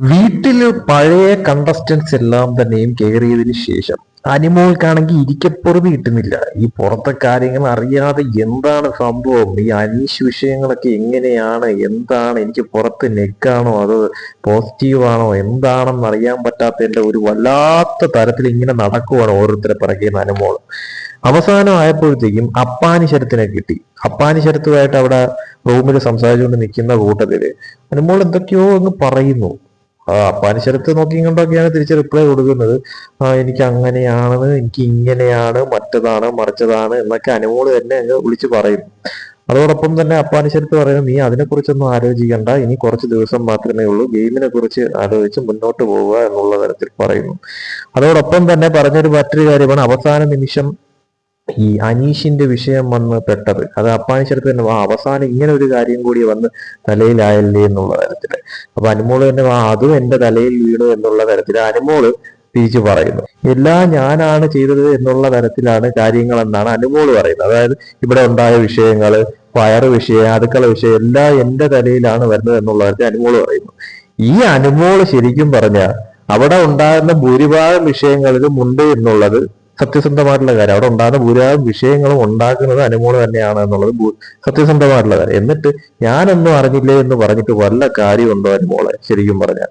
വീട്ടിൽ പഴയ കണ്ടസ്റ്റൻസ് എല്ലാം തന്നെയും കയറിയതിന് ശേഷം അനിമോൾക്കാണെങ്കിൽ ഇരിക്കപ്പുറത്ത് കിട്ടുന്നില്ല. ഈ പുറത്തെ കാര്യങ്ങൾ അറിയാതെ എന്താണ് സംഭവം? ഈ അനീഷ് വിഷയങ്ങളൊക്കെ എങ്ങനെയാണ്? എന്താണ്? എനിക്ക് പുറത്ത് നെക്കാണോ അത് പോസിറ്റീവാണോ എന്താണെന്ന് അറിയാൻ പറ്റാത്തതിന്റെ ഒരു വല്ലാത്ത തരത്തിൽ ഇങ്ങനെ നടക്കുവാണ് ഓരോരുത്തരെ പിറകിൽ അനുമോൾ. അവസാനം ആയപ്പോഴത്തേക്കും അപ്പാനി ശരത്തിനെ കിട്ടി. അപ്പാനി ശരത്തുമായിട്ട് അവിടെ റൂമിൽ സംസാരിച്ചുകൊണ്ട് നിൽക്കുന്ന കൂട്ടത്തിൽ അനുമോൾ എന്തൊക്കെയോ അങ്ങ് പറയുന്നു. അപ്പാനിശരത്ത് നോക്കിയും കണ്ടൊക്കെയാണ് തിരിച്ച് റിപ്ലൈ കൊടുക്കുന്നത്. എനിക്ക് അങ്ങനെയാണ് എനിക്ക് ഇങ്ങനെയാണ് മറ്റതാണ് മറിച്ചതാണ് എന്നൊക്കെ അനുമോൾ തന്നെ അങ്ങ് വിളിച്ച് പറയും. അതോടൊപ്പം തന്നെ അപ്പാനിശരത്ത് പറയുന്നത് നീ അതിനെക്കുറിച്ചൊന്നും ആലോചിക്കണ്ട. ഇനി കുറച്ച് ദിവസം മാത്രമേ ഉള്ളൂ. ഗെയിമിനെ കുറിച്ച് ആലോചിച്ച് മുന്നോട്ട് പോവുക എന്നുള്ള തരത്തിൽ പറയുന്നു. അതോടൊപ്പം തന്നെ പറഞ്ഞൊരു മറ്റൊരു കാര്യമാണ്. അവസാന നിമിഷം ഈ അനീഷിന്റെ വിഷയം വന്ന് പെട്ടത്. അത് അപ്പാനിച്ചെടുത്ത് തന്നെ ആ അവസാനം ഇങ്ങനെ ഒരു കാര്യം കൂടി വന്ന് തലയിലായല്ലേ എന്നുള്ള തരത്തിൽ. അപ്പൊ അനുമോൾ തന്നെ ആ അതും എന്റെ തലയിൽ വീണു എന്നുള്ള തരത്തിൽ അനുമോൾ തിരിച്ചു പറയുന്നു. എല്ലാം ഞാനാണ് ചെയ്തത് എന്നുള്ള തരത്തിലാണ് കാര്യങ്ങൾ എന്നാണ് അനുമോൾ പറയുന്നത്. അതായത് ഇവിടെ ഉണ്ടായ വിഷയങ്ങൾ വയറ് വിഷയം അടുക്കള വിഷയം എല്ലാം എന്റെ തലയിലാണ് വരുന്നത് എന്നുള്ള തരത്തിൽ അനുമോൾ പറയുന്നു. ഈ അനുമോൾ ശരിക്കും പറഞ്ഞ അവിടെ ഉണ്ടാകുന്ന ഭൂരിഭാഗം വിഷയങ്ങളിലും ഉണ്ട് എന്നുള്ളത് സത്യസന്ധമായിട്ടുള്ള കാര്യം. അവിടെ ഉണ്ടാകുന്ന ഭൂരിഭാഗം വിഷയങ്ങളും ഉണ്ടാക്കുന്നത് അനുമോൾ തന്നെയാണ് എന്നുള്ളത് സത്യസന്ധമായിട്ടുള്ള കാര്യം. എന്നിട്ട് ഞാനൊന്നും അറിഞ്ഞില്ലേ എന്ന് പറഞ്ഞിട്ട് വല്ല കാര്യമുണ്ടോ അനുമോളെ? ശരിക്കും പറഞ്ഞാൽ.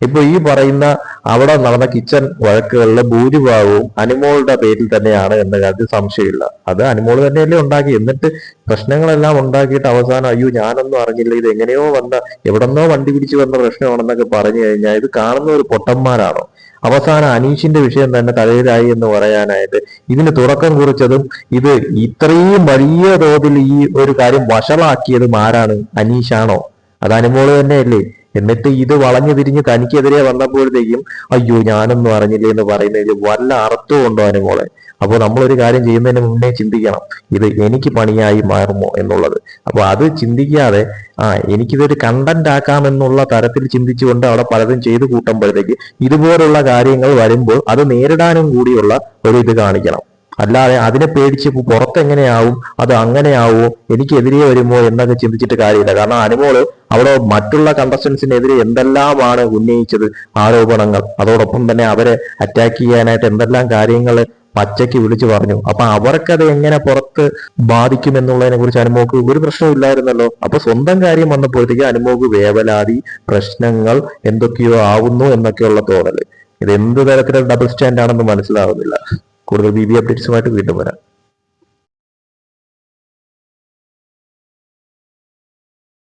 ഇപ്പൊ ഈ പറയുന്ന അവിടെ നടന്ന കിച്ചൺ വഴക്കുകളിലെ ഭൂരിഭാഗവും അനുമോളുടെ പേരിൽ തന്നെയാണ് എന്ന കാര്യത്തിൽ സംശയമില്ല. അത് അനുമോൾ തന്നെയല്ലേ ഉണ്ടാക്കി. എന്നിട്ട് പ്രശ്നങ്ങളെല്ലാം ഉണ്ടാക്കിയിട്ട് അവസാനം അയ്യോ ഞാനൊന്നും അറിഞ്ഞില്ല. ഇത് എങ്ങനെയോ വന്ന എവിടെന്നോ വണ്ടി പിടിച്ച് വന്ന പ്രശ്നമാണെന്നൊക്കെ പറഞ്ഞു കഴിഞ്ഞാൽ ഇത് കാണുന്ന ഒരു പൊട്ടന്മാരാണോ? അവസാനം അനീഷിന്റെ വിഷയം തന്നെ തലയിലായി എന്ന് പറയാനായിട്ട് ഇതിന് തുടക്കം കുറിച്ചതും ഇത് ഇത്രയും വലിയ തോതിൽ ഈ ഒരു കാര്യം വഷളാക്കിയതും ആരാണ്? അനീഷാണോ? അത് അനുമോൾ തന്നെയല്ലേ? എന്നിട്ട് ഇത് വളഞ്ഞു തിരിഞ്ഞ് തനിക്കെതിരെ വന്നപ്പോഴത്തേക്കും അയ്യോ ഞാനൊന്നും അറിഞ്ഞില്ലേ എന്ന് പറയുന്നതിൽ വല്ല അർത്ഥവും ഉണ്ടോ അതിന് മോളെ? അപ്പോൾ നമ്മളൊരു കാര്യം ചെയ്യുന്നതിന് മുന്നേ ചിന്തിക്കണം ഇത് എനിക്ക് പണിയായി മാറുമോ എന്നുള്ളത്. അപ്പോൾ അത് ചിന്തിക്കാതെ ആ എനിക്കിതൊരു കണ്ടന്റ് ആക്കാം എന്നുള്ള തരത്തിൽ ചിന്തിച്ചുകൊണ്ട് അവിടെ പലതും ചെയ്തു കൂട്ടുമ്പോഴത്തേക്ക് ഇതുപോലുള്ള കാര്യങ്ങൾ വരുമ്പോൾ അത് നേരിടാനും കൂടിയുള്ള ഒരു ഇത് കാണിക്കണം. അല്ലാതെ അതിനെ പേടിച്ച് പുറത്തെങ്ങനെയാവും? അത് അങ്ങനെയാവോ? എനിക്കെതിരെ വരുമോ? എന്നൊക്കെ ചിന്തിച്ചിട്ട് കാര്യമില്ല. കാരണം അനുമോൾ അവിടെ മറ്റുള്ള കണ്ടസ്റ്റൻസിനെതിരെ എന്തെല്ലാമാണ് ഉന്നയിച്ചത്? ആരോപണങ്ങൾ. അതോടൊപ്പം തന്നെ അവരെ അറ്റാക്ക് ചെയ്യാനായിട്ട് എന്തെല്ലാം കാര്യങ്ങൾ പച്ചയ്ക്ക് വിളിച്ചു പറഞ്ഞു. അപ്പൊ അവർക്കത് എങ്ങനെ പുറത്ത് ബാധിക്കും എന്നുള്ളതിനെ കുറിച്ച് അനുമോക്ക് ഒരു പ്രശ്നമില്ലായിരുന്നല്ലോ അപ്പൊ സ്വന്തം കാര്യം വന്നപ്പോഴത്തേക്ക് അനുമോക്ക് വേവലാതി പ്രശ്നങ്ങൾ എന്തൊക്കെയോ ആവുന്നു എന്നൊക്കെയുള്ള തോന്നൽ. ഇത് എന്ത് തരത്തിലുള്ള ഡബിൾ സ്റ്റാൻഡ് ആണെന്ന് മനസ്സിലാവുന്നില്ല. കൂടുതൽ ബി ബി അപ്ഡേറ്റ്സുമായിട്ട് വീണ്ടും വരാം.